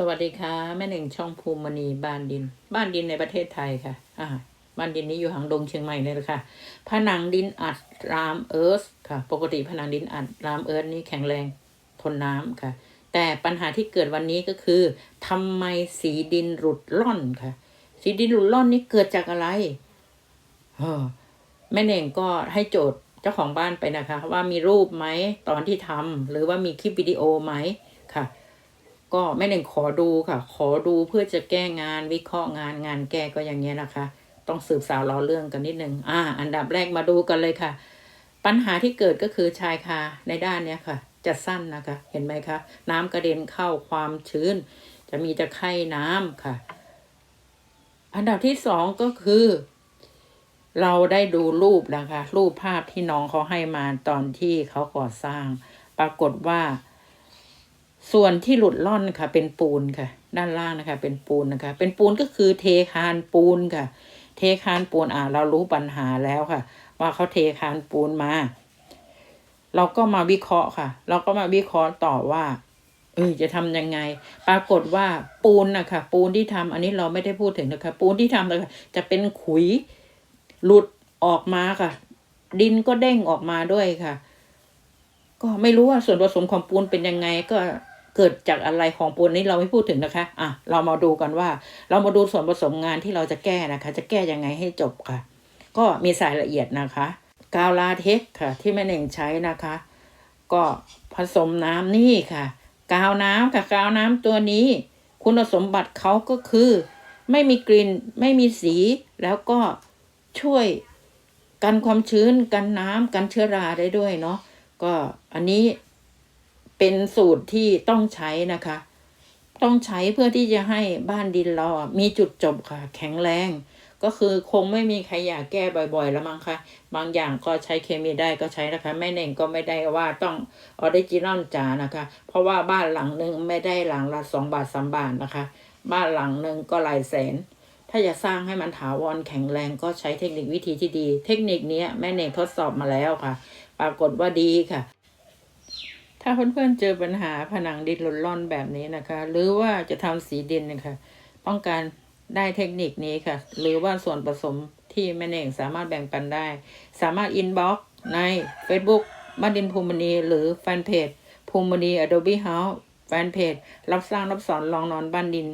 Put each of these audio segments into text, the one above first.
สวัสดีค่ะ แม่หนึ่งช่องภูมิณีบ้านดิน บ้านดินในประเทศไทยค่ะ อ่า บ้านดินนี้อยู่หางดงเชียงใหม่เลยละค่ะ ผนังดินอัดรามเอิร์ธค่ะ ปกติผนังดินอัดรามเอิร์ธนี่แข็งแรงทนน้ำค่ะ แต่ปัญหาที่เกิดวันนี้ก็คือทำไมสีดินหลุดล่อนค่ะ สีดินหลุดล่อนนี่เกิดจากอะไรเออแม่เน่งก็ให้โจทย์เจ้าของบ้านไปนะคะ ว่ามีรูปไหมตอนที่ทำหรือว่ามีคลิปวิดีโอไหมค่ะ ก็แม่หนึ่งขอดูค่ะ ขอดูเพื่อจะแก้งานวิเคราะห์งานงานแก้ก็อย่างเงี้ยนะคะ ต้องสืบสาวรอเรื่องกันนิดนึงอ่า อันดับแรกมาดูกันเลยค่ะ ปัญหาที่เกิดก็คือชายคาในด้านเนี้ยค่ะ จะสั้นนะคะ เห็นไหมคะ น้ำกระเด็นเข้าความชื้น จะมีตะไคร่น้ำค่ะ อันดับที่สองก็คือ เราได้ดูรูปนะคะ รูปภาพที่น้องเขาให้มาตอนที่เขาก่อสร้าง ปรากฏว่า ส่วนที่หลุดล่อนค่ะเป็นปูนค่ะ ด้านล่างนะคะ เป็นปูนนะคะ เป็นปูนก็คือเทคานปูนค่ะ เทคานปูนอ่าเรารู้ปัญหาแล้วค่ะ ว่าเขาเทคานปูนมา เราก็มาวิเคราะห์ค่ะ เราก็มาวิเคราะห์ต่อว่าเออจะทำยังไง ปรากฏว่าปูนนะคะปูนที่ทำอันนี้เราไม่ได้พูดถึงนะคะ ปูนที่ทำเลยค่ะจะเป็นขุยหลุดออกมาค่ะ ดินก็เด้งออกมาด้วยค่ะ ก็ไม่รู้ว่าส่วนผสมของปูนเป็นยังไงก็ เกิดจากอะไรของปูนนี้เราไม่พูดถึงนะคะ อะ เรามาดูกันว่า เรามาดูส่วนผสมงานที่เราจะแก้นะคะ จะแก้ยังไงให้จบค่ะ ก็มีสายละเอียดนะคะกาวลาเทคค่ะ ที่แม่เน่งใช้นะคะ ก็ผสมน้ำนี่ค่ะ กาวน้ำค่ะ กาวน้ำตัวนี้ คุณสมบัติเขาก็คือ ไม่มีกลิ่นไม่มีสีแล้วก็ช่วยกันความชื้นกันน้ำกันเชื้อราได้ด้วยเนาะก็อันนี้ เป็นสูตรที่ต้องใช้นะคะ ต้องใช้เพื่อที่จะให้บ้านดินเราอมีจุดจบค่ะ แข็งแรง ก็คือคงไม่มีใครอยากแก้บ่อยๆ แล้วมั้งคะบางอย่างก็ใช้เคมีได้ก็ใช้นะคะแม่เน่งก็ไม่ได้ว่าต้องออริจินอลจ๋านะคะ เพราะว่าบ้านหลังหนึ่งไม่ได้หลังละสองบาทสามบาทนะคะ บ้านหลังหนึ่งก็หลายแสนถ้าจะสร้างให้มันถาวรแข็งแรงก็ใช้เทคนิควิธีที่ดี เทคนิคนี้แม่เน่งทดสอบมาแล้วค่ะ ปรากฏว่าดีค่ะ ถ้าเพื่อนๆเจอปัญหาผนังดินหล่นล่อนแบบนี้นะคะ หรือว่าจะทำสีดินนะคะต้องการได้เทคนิคนี้ค่ะ หรือว่าส่วนผสมที่แม่เน่งสามารถแบ่งปันได้ สามารถอินบ็อกซ์ใน Facebook บ้านดินภูมิมณีหรือแฟนเพจภูมิมณี Adobe House แฟนเพจรับสร้างรับสอนลองนอนบ้านดิน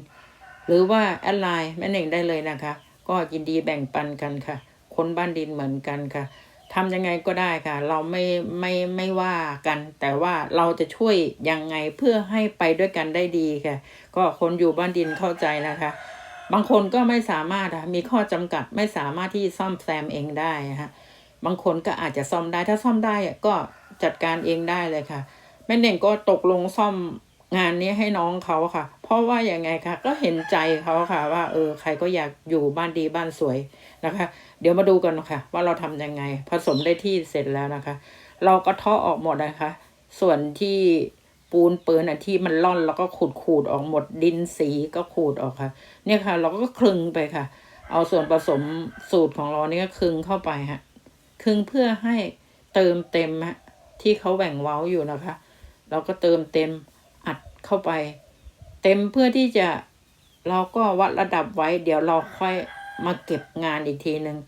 หรือว่าแอดไลน์แม่เน่งได้เลยนะคะ ก็ยินดีแบ่งปันกันค่ะ คนบ้านดินเหมือนกันค่ะ ทำยังไงก็ได้ค่ะ เราไม่ไม่ไม่ว่ากัน แต่ว่าเราจะช่วยยังไงเพื่อให้ไปด้วยกันได้ดีค่ะ ก็คนอยู่บ้านดินเข้าใจนะคะ บางคนก็ไม่สามารถมีข้อจำกัดไม่สามารถที่ซ่อมแซมเองได้ฮะบางคนก็อาจจะซ่อมได้ถ้าซ่อมได้ก็จัดการเองได้เลยค่ะแม่เน่งก็ตกลงซ่อม งานนี้ให้น้องเขาค่ะ เพราะว่าอย่างไงคะก็เห็นใจเขาค่ะ ว่าเออใครก็อยากอยู่บ้านดีบ้านสวยนะคะ เดี๋ยวมาดูกันค่ะ ว่าเราทำยังไง ผสมได้ที่เสร็จแล้วนะคะ เราก็เทาะออกหมดนะคะ ส่วนที่ปูนเปินอะที่มันล่อนแล้วก็ขูดขูดออกหมดดินสีก็ขูดออกค่ะ เนี่ยค่ะ เราก็คลึงไปค่ะ เอาส่วนผสมสูตรของเรานี่ก็คลึงเข้าไปฮะคลึงเพื่อให้เติมเต็มฮะที่เขาแหว่งเว้าอยู่นะคะ เราก็เติมเต็ม เข้าไป เต็มเพื่อที่จะเราก็วัดระดับไว้ เดี๋ยวเราค่อยมาเก็บงานอีกทีหนึ่ง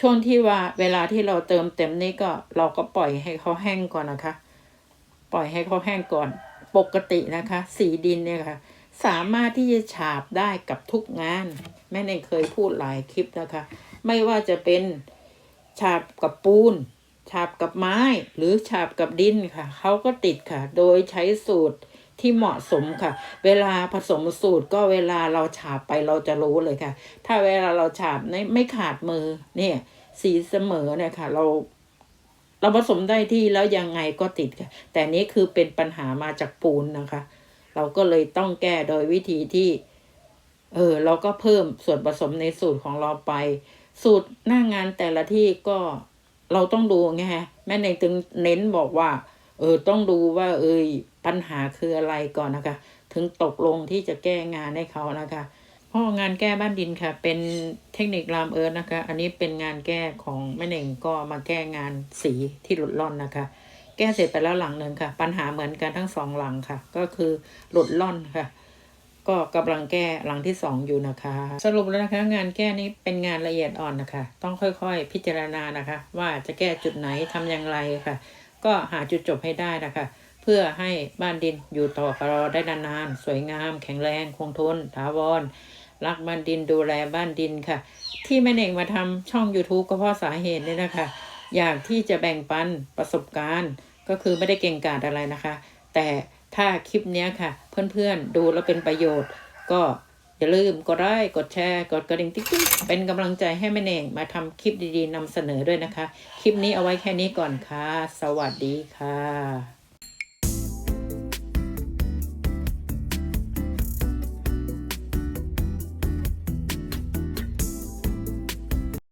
ช่วงที่ว่าเวลาที่เราเติมเต็มนี่ก็เราก็ปล่อยให้เขาแห้งก่อนนะคะ ปล่อยให้เขาแห้งก่อน ปกตินะคะ สีดินเนี่ยค่ะ สามารถที่จะฉาบได้กับทุกงานแม่เน่งเคยพูดหลายคลิปนะคะ ไม่ว่าจะเป็นฉาบกับปูน ฉาบกับไม้หรือฉาบกับดินค่ะเขาก็ติดค่ะ โดยใช้สูตร ที่เหมาะสมค่ะ เวลาผสมสูตรก็เวลาเราฉาบไปเราจะรู้เลยค่ะ ถ้าเวลาเราฉาบไม่ขาดมือเนี่ย สีเสมอเนี่ยค่ะ เราเราผสมได้ที่แล้วยังไงก็ติดค่ะ แต่นี้คือเป็นปัญหามาจากปูนนะคะ เราก็เลยต้องแก้โดยวิธีที่ เออ เราก็เพิ่มส่วนผสมในสูตรของเราไป สูตรหน้างานแต่ละที่ก็เราต้องดูไงฮะแม่เน่งถึงเน้นบอกว่า เออต้องดูว่า เอย ปัญหาคืออะไรก่อนนะคะ ถึงตกลงที่จะแก้งานให้เขานะคะเพราะงานแก้บ้านดินค่ะ เป็นเทคนิครามเอิร์ธนะคะ อันนี้เป็นงานแก้ของแม่เน่งก็มาแก้งานสีที่หลุดล่อนนะคะ แก้เสร็จไปแล้วหลังหนึ่งค่ะ ปัญหาเหมือนกันทั้งสองหลังค่ะ ก็คือหลุดล่อนค่ะ ก็กำลังแก้หลังที่สองอยู่นะคะ สรุปแล้วนะคะ งานแก้นี้เป็นงานละเอียดอ่อนนะคะ ต้องค่อยๆ พิจารณานะคะ ว่าจะแก้จุดไหนทำอย่างไรค่ะ ก็หาจุดจบให้ได้นะคะ พื่อให้บ้านดินอยู่ต่อกับเราได้นานๆ สวยงาม แข็งแรง คงทน ถาวร รักบ้านดินดูแลบ้านดินค่ะ ที่แม่เน่งมาทำช่อง YouTube ก็เพราะสาเหตุนี้นะคะ อยากที่จะแบ่งปันประสบการณ์ ก็คือไม่ได้เก่งกาจอะไรนะคะ แต่ถ้าคลิปนี้ค่ะ เพื่อนๆดูแล้วเป็นประโยชน์ ก็อย่าลืมกดไลค์กดแชร์กดกระดิ่งติ๊กติ๊กเป็นกำลังใจให้แม่เน่งมาทำคลิปดีๆนำเสนอด้วยนะคะ คลิปนี้เอาไว้แค่นี้ก่อนค่ะ สวัสดีค่ะ